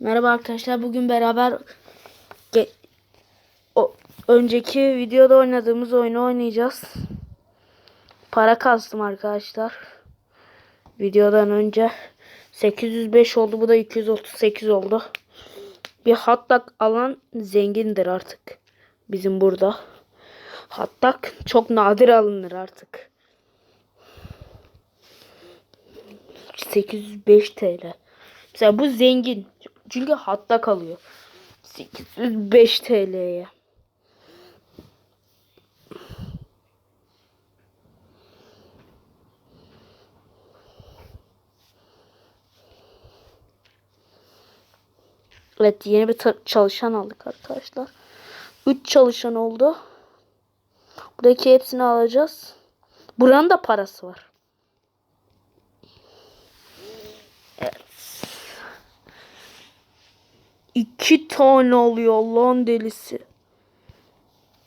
Merhaba arkadaşlar. Bugün beraber o önceki videoda oynadığımız oyunu oynayacağız. Para kastım arkadaşlar. Videodan önce 805 oldu. Bu da 238 oldu. Bir hattak alan zengindir artık. Bizim burada. Hattak çok nadir alınır artık. 805 TL. Mesela bu zengin. Çünkü hatta kalıyor. 805 TL'ye. Evet yeni bir çalışan aldık arkadaşlar. 3 çalışan oldu. Buradaki hepsini alacağız. Buranın da parası var. İki tane alıyor Allah'ın delisi.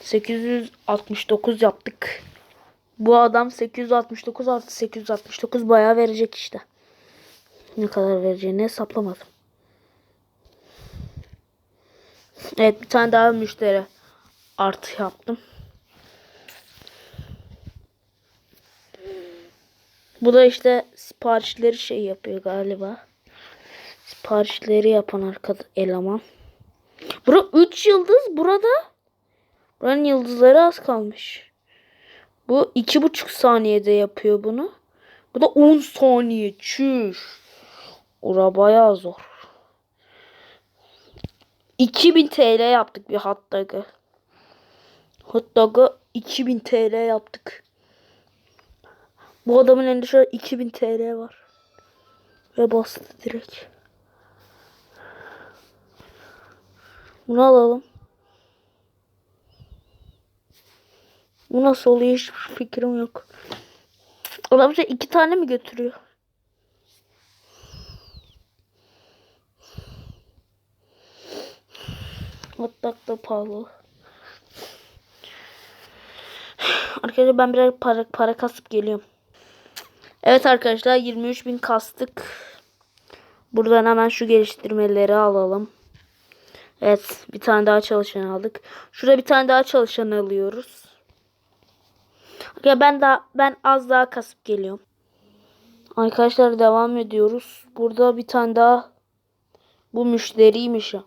869 yaptık. Bu adam 869 artı 869 bayağı verecek işte. Ne kadar vereceğini hesaplamadım. Evet bir tane daha müşteri artı yaptım. Bu da işte siparişleri şey yapıyor galiba. Siparişleri yapan arkadaş eleman. Bura 3 yıldız burada. Buranın yıldızları az kalmış. Bu iki buçuk saniyede yapıyor bunu. Bu da 10 saniye. Çüş. Ora bayağı zor. 2000 TL yaptık bir hot dog'ı. Hot dog'ı 2000 TL yaptık. Bu adamın elinde şöyle 2000 TL var. Ve bastı direkt. Bunu alalım. Bu nasıl oluyor hiç fikrim yok. Adam bize iki tane mi götürüyor? Hatta da pahalı. Arkadaşlar ben biraz para, para kasıp geliyorum. Evet arkadaşlar 23.000 kastık. Buradan hemen şu geliştirmeleri alalım. Evet bir tane daha çalışan aldık. Şurada bir tane daha çalışan alıyoruz. Ya ben daha ben az daha kasıp geliyorum. Arkadaşlar devam ediyoruz. Burada bir tane daha bu müşteriymiş ya.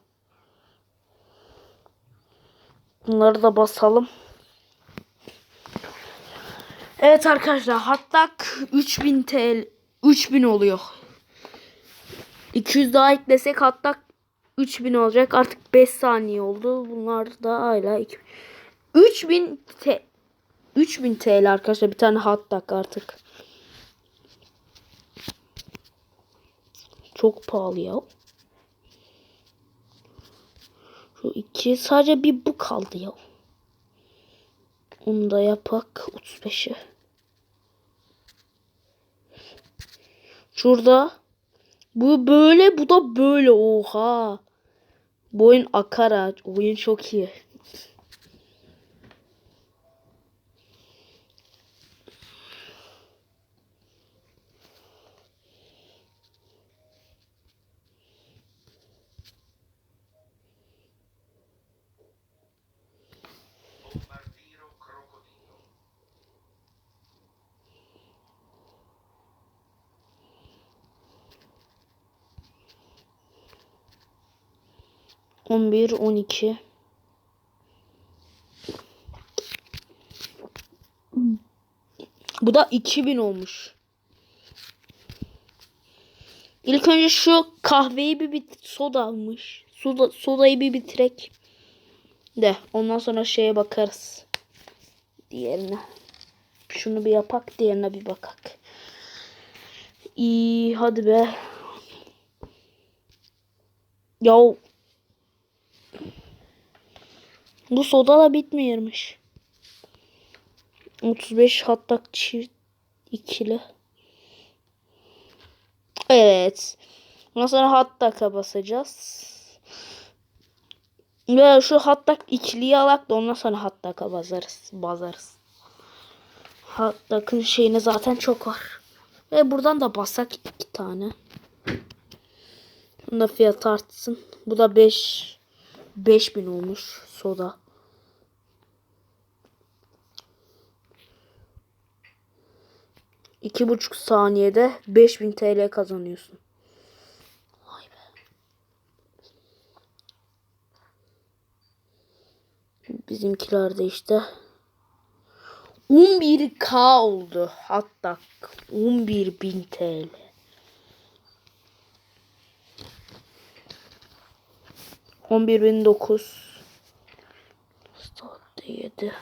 Bunları da basalım. Evet arkadaşlar hatta 3000 TL 3000 oluyor. 200 daha eklesek hatta 3000 olacak. Artık 5 saniye oldu. Bunlar da hala 2000. 3000 T 3000 TL arkadaşlar bir tane hot dog artık. Çok pahalı ya. Şu iki sadece bir bu kaldı ya. Onu da yapak 35'e. Şurada bu böyle bu da böyle oha. Bu oyun akar ha. Oyun çok iyi. 11, 12. Bu da 2000 olmuş. İlk önce şu kahveyi bir bit soda almış. Soda, sodayı bir bitirek. De ondan sonra şeye bakarız. Diğerine. Şunu bir yapak diğerine bir bakak. İyi hadi be. Yav bu soda da bitmiyormuş. 35 hatta çift ikili. Evet. Ondan sonra hatta basacağız. Ve şu hatta ikiliyi alak da ondan sonra hatta bazarız. Bazarız. Hattak'ın şeyine zaten çok var. Ve buradan da basak iki tane. Bunun da fiyatı artsın. Bu da 5 5000 olmuş soda. İki buçuk saniyede 5000 TL kazanıyorsun. Vay be. Bizimkiler de işte 11k oldu hatta 11.000 TL. On bir bin dokuz. Saat yedi.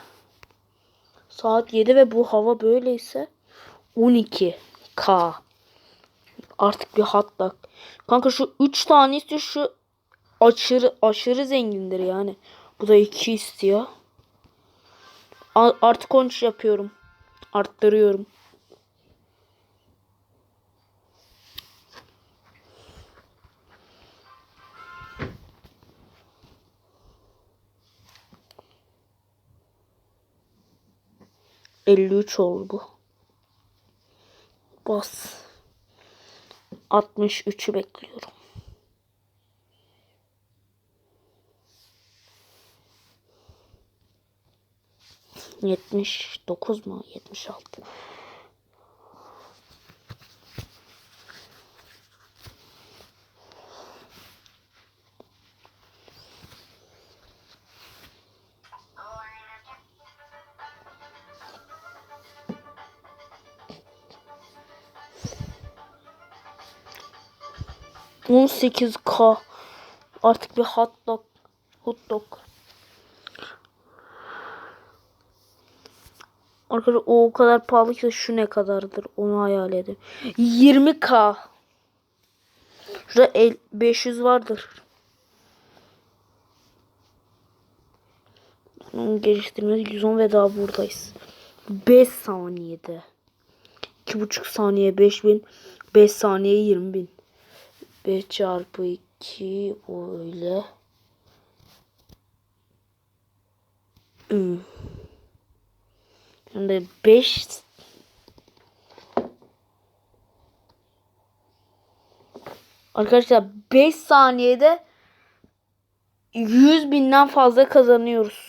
Saat yedi ve bu hava böyleyse 12 k. Artık bir hatta. Kanka şu 3 tane istiyor şu aşırı aşırı zengindir yani. Bu da 2 istiyor. Artık 13 yapıyorum. Arttırıyorum. Elli üç oldu bu. Bas. Altmış üçü bekliyorum. Yetmiş dokuz mu? Yetmiş altı. On sekiz K. Artık bir hot dog. Hot dog. Arkadaşlar o kadar pahalı ki şu ne kadardır onu hayal edin. 20k. Şurada el, 500 vardır. Onun geliştirmesi 110 ve daha buradayız. 5 saniyede. 2,5 saniye 5000. 5 saniye 20.000. 5 çarpı 2 öyle. Şimdi 5 Arkadaşlar 5 saniyede 100 binden fazla kazanıyoruz.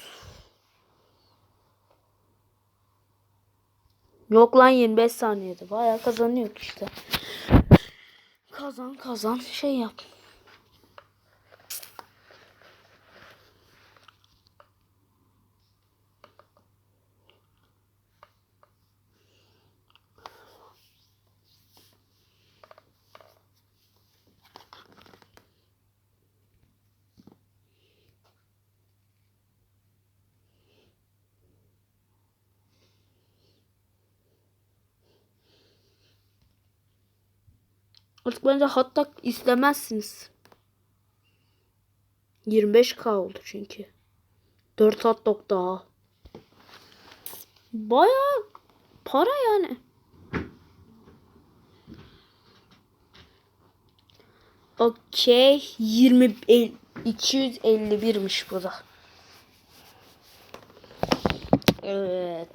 Yok lan 25 saniyede. Bayağı kazanıyor işte. Kazan kazan şey yap. Artık bence dog istemezsiniz. 25k oldu çünkü. 4 hot dog daha. Baya para yani. Okey. 20 el- 251'miş bu da. Evet.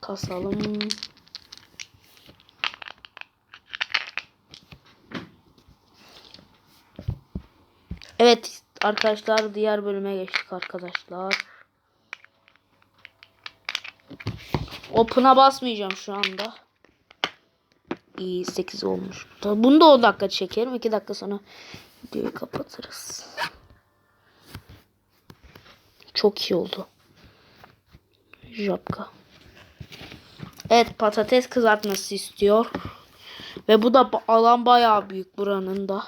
Kasalım. Evet arkadaşlar diğer bölüme geçtik arkadaşlar. Open'a basmayacağım şu anda. İyi 8 olmuş. Bunu da 10 dakika çekerim. 2 dakika sonra videoyu kapatırız. Çok iyi oldu. Japka. Evet patates kızartması istiyor. Ve bu da alan bayağı büyük buranın da.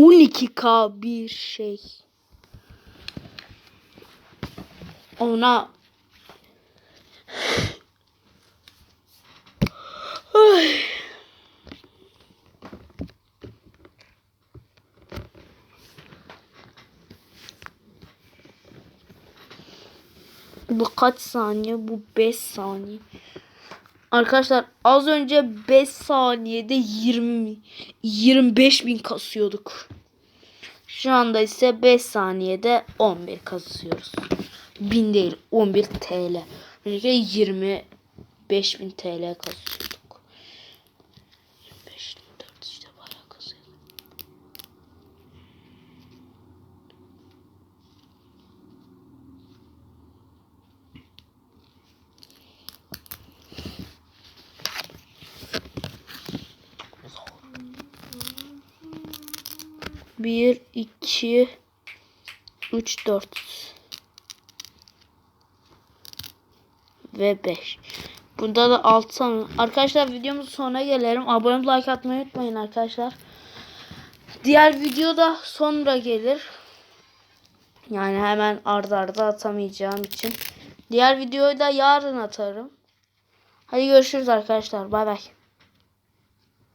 On iki k bir şey. Ona Ay. Bu kaç saniye? Bu 5 saniye. Arkadaşlar az önce 5 saniyede 20 25 bin kasıyorduk. Şu anda ise 5 saniyede 11 kazıyoruz. 1000 değil 11 TL. Önceki 25 bin TL kazıyorduk. 1, 2, 3, 4 ve 5. Bunda da 6 sanırım. Arkadaşlar videomuzun sonuna gelelim. Abone olup like atmayı unutmayın arkadaşlar. Diğer videoda sonra gelir. Yani hemen ardarda arda atamayacağım için. Diğer videoyu da yarın atarım. Hadi görüşürüz arkadaşlar. Bay bay.